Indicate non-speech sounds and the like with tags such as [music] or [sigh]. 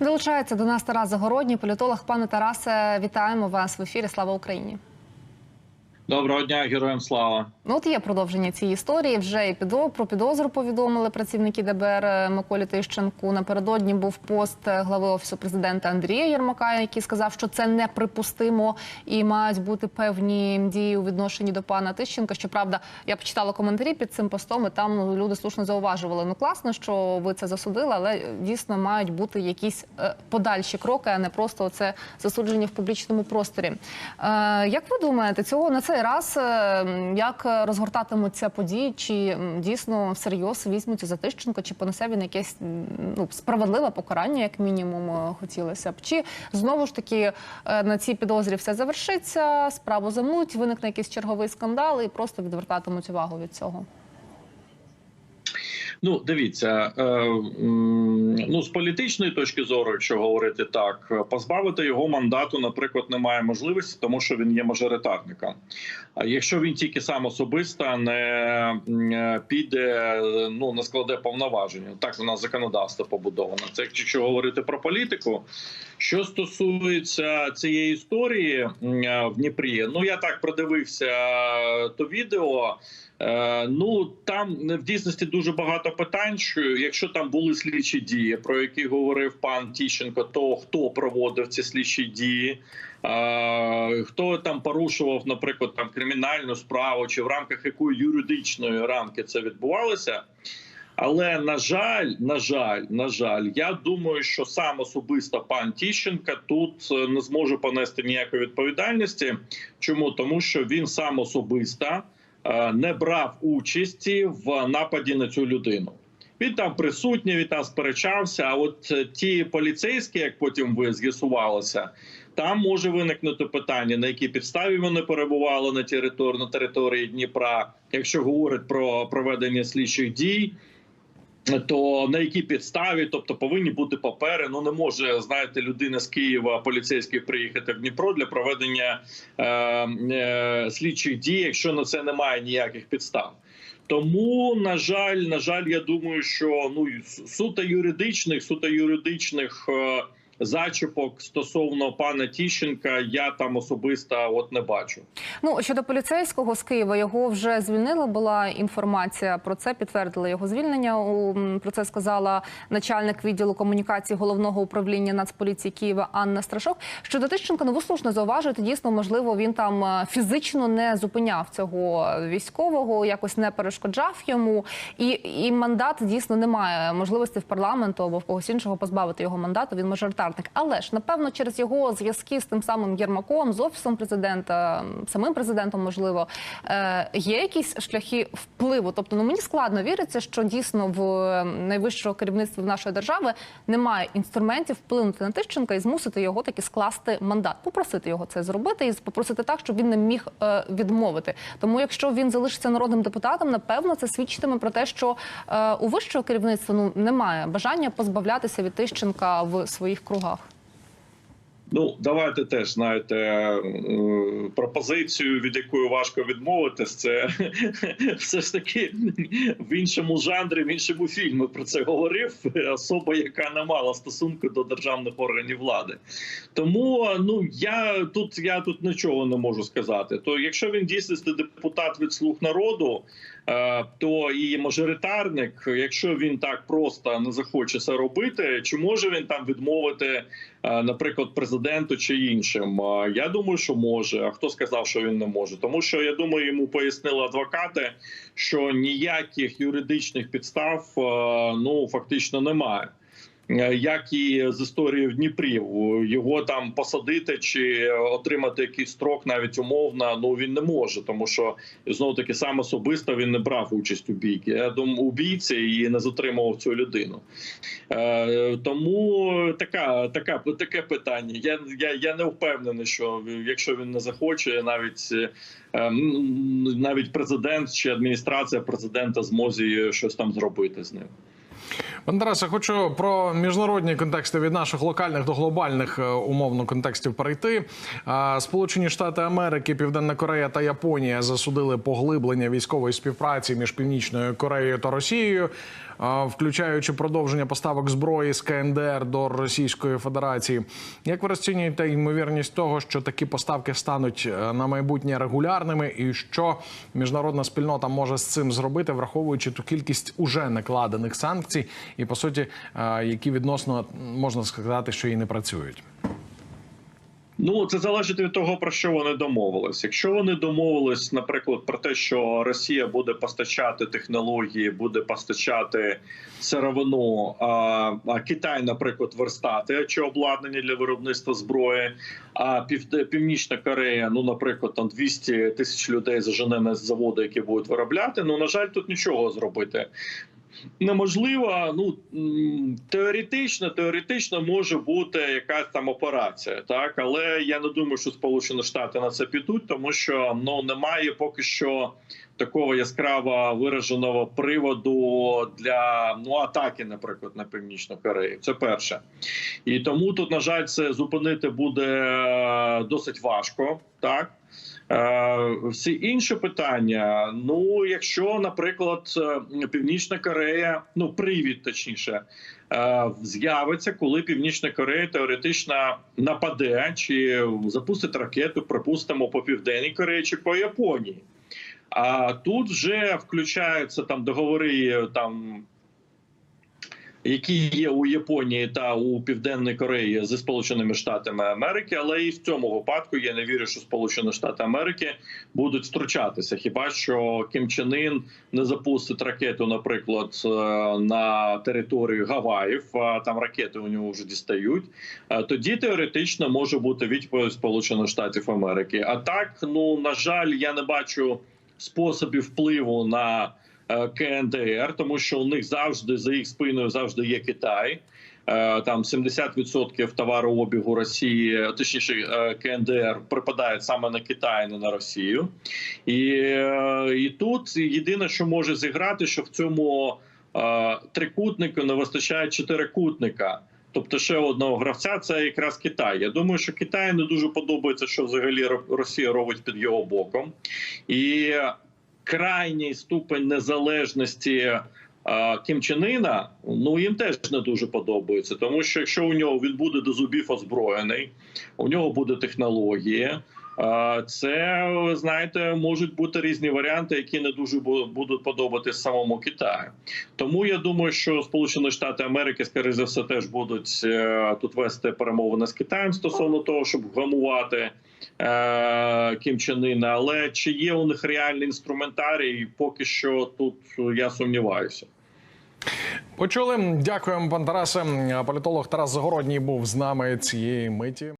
Долучається до нас Тарас Загородній, політолог. Пане Тарасе, вітаємо вас в ефірі. Слава Україні. Доброго дня, героям слава. Ну, от є продовження цієї історії. Вже і підо про підозру повідомили працівники ДБР е, Миколі Тищенку. Напередодні був пост е, глави офісу президента Андрія Єрмака, який сказав, що це неприпустимо і мають бути певні дії у відношенні до пана Тищенка. Щоправда, я почитала коментарі під цим постом, і там люди слушно зауважували. Ну класно, що ви це засудили, але е, дійсно мають бути якісь подальші кроки, а не просто це засудження в публічному просторі. Як ви думаєте, цього на цей раз е, як розгортатимуться події? Чи дійсно всерйоз візьмуться за Тищенко, чи понесе він якесь ну справедливе покарання, як мінімум, е, хотілося б? Чи знову ж таки е, на цій підозрі все завершиться, справу замуть, виникне якийсь черговий скандал і просто відвертатимуть увагу від цього? Ну, дивіться, е, ну з політичної точки зору, якщо говорити так, позбавити його мандату, наприклад, немає можливості, тому що він є мажоритарником. А якщо він тільки сам особисто не е, піде, ну не складе повноваження, так у нас законодавство побудовано. Це якщо говорити про політику. Що стосується цієї історії е, в Дніпрі, ну я так продивився то відео. Е, Ну там в дійсності дуже багато питань. Що якщо там були слідчі дії, про які говорив пан Тіщенко, то хто проводив ці слідчі дії? Е, Хто там порушував, наприклад, там кримінальну справу, чи в рамках якої юридичної рамки це відбувалося? Але на жаль, на жаль, на жаль, я думаю, що сам особисто пан Тіщенка тут е, не зможе понести ніякої відповідальності. Чому тому, що він сам особисто е, не брав участі в нападі на цю людину. Він там присутній, він там сперечався. А от е, ті поліцейські, як потім ви з'ясувалося, там може виникнути питання, на якій підставі вони перебували на території на території Дніпра, якщо говорить про проведення слідчих дій. То на якій підставі, тобто повинні бути папери. Ну не може знаєте, людина з Києва поліцейський приїхати в Дніпро для проведення е, е, слідчих дій, якщо на це немає ніяких підстав. Тому на жаль, на жаль, я думаю, що ну суто юридичних, суто юридичних е, зачіпок стосовно пана Тіщенка я там особисто от не бачу. Ну щодо поліцейського з Києва його вже звільнили. Була інформація про це. Підтвердили його звільнення. Про це сказала начальник відділу комунікації головного управління Нацполіції Києва Анна Страшок. Щодо Тищенка, ну ви слушно зауважуєте. Дійсно, можливо, він там е, фізично не зупиняв цього військового, якось не перешкоджав йому. І, і мандат дійсно немає можливості в парламенту або в когось іншого позбавити його мандату. Він мажоритарник. Але ж напевно через його зв'язки з тим самим Єрмаком, з офісом президента, самим президентом, можливо, е, є якісь шляхи впливу. Тобто, ну мені складно віриться, що дійсно в е, найвищого керівництва нашої держави немає інструментів вплинути на Тищенка і змусити його таки скласти мандат, попросити його це зробити і попросити так, щоб він не міг е, відмовити. Тому, якщо він залишиться народним депутатом, напевно, це свідчитиме про те, що е, у вищого керівництва ну немає бажання позбавлятися від Тищенка в своїх кругах. Ну, давайте теж знаєте пропозицію, від якої важко відмовитись. Це [laughs] все ж таки в іншому жанрі, в іншому фільмі про це говорив особа, яка не мала стосунку до державних органів влади. Тому ну я тут я тут нічого не можу сказати. То якщо він дійсно депутат від слуг народу. Е, То і мажоритарник, якщо він так просто не захоче це робити, чи може він там відмовити, е, наприклад, президенту чи іншим? Е, Я думаю, що може. А хто сказав, що він не може? Тому що я думаю, йому пояснили адвокати, що ніяких юридичних підстав ну фактично немає. Е, Як і з історії в Дніпрі, його там посадити чи отримати якийсь строк, навіть умовно, ну він не може, тому що знову таки сам особисто він не брав участь у бійці. Я думаю, у бійці і не затримував цю людину. Е, тому така, така таке питання. Я, я, я не впевнений, що якщо він не захоче, навіть е, навіть президент чи адміністрація президента зможе щось там зробити з ним. Тарасе, хочу про міжнародні контексти від наших локальних до глобальних е, умовно контекстів перейти. Сполучені Штати Америки, Південна Корея та Японія засудили поглиблення військової співпраці між Північною Кореєю та Росією. Включаючи продовження поставок зброї з КНДР до Російської Федерації. Як ви розцінюєте ймовірність того, що такі поставки стануть е, на майбутнє регулярними, і що міжнародна спільнота може з цим зробити, враховуючи ту кількість уже накладених санкцій, і по суті, е, які відносно можна сказати, що і не працюють. Ну, це залежить від того, про що вони домовились. Якщо вони домовились, наприклад, про те, що Росія буде постачати технології, буде постачати сировину, а, а Китай, наприклад, верстати чи обладнання для виробництва зброї, а Пів, Північна Корея, ну, наприклад, там 200 тисяч людей зажене на заводи, які будуть виробляти. Ну, на жаль, тут нічого зробити неможливо. Ну теоретично, теоретично може бути якась там операція, так але я не думаю, що Сполучені Штати на це підуть, тому що ну немає поки що такого яскраво вираженого приводу для ну атаки, наприклад, на північну Корею. Це перше, і тому тут, на жаль, це зупинити буде е, досить важко, так. Е, Всі інші питання. Ну, якщо, наприклад, е, Північна Корея, ну привід точніше, з'явиться, коли Північна Корея теоретично нападе чи запустить ракету, припустимо, по південній Кореї чи по Японії. А тут вже включаються там договори там. Які є у Японії та у Південній Кореї зі Сполученими Штатами Америки, але і в цьому випадку я не вірю, що Сполучені Штати Америки будуть втручатися. Хіба що Кім Чен Ін не запустить ракету, наприклад, е, на територію Гаваїв, а там ракети у нього вже дістають. е, Тоді теоретично може бути відповідь Сполучених Штатів Америки. А так, ну на жаль, я не бачу способів впливу на е, КНДР, тому що у них завжди за їх спиною завжди є Китай. Е, Там 70% товарообігу Росії, точніше е, КНДР, припадає саме на Китай, не на Росію. І, і тут єдине, що може зіграти, що в цьому трикутнику не вистачає чотирикутника. Тобто ще одного гравця це якраз Китай. Я думаю, що Китаю не дуже подобається, що взагалі Росія робить під його боком, і крайній ступень незалежності е, Кім Чен Іна, ну їм теж не дуже подобається, тому що якщо у нього він буде до зубів озброєний, у нього буде технології. Е, Це знаєте, можуть бути різні варіанти, які не дуже будуть подобатись самому Китаю. Тому я думаю, що Сполучені Штати Америки, скоріше за все, теж будуть е, тут вести перемовини з Китаєм стосовно того, щоб вгамувати е, Кім Чен Іна. Але чи є у них реальний інструментарій, поки що тут я сумніваюся. Почули. Дякуємо, пан Тарасе. Політолог Тарас Загородній був з нами цієї миті.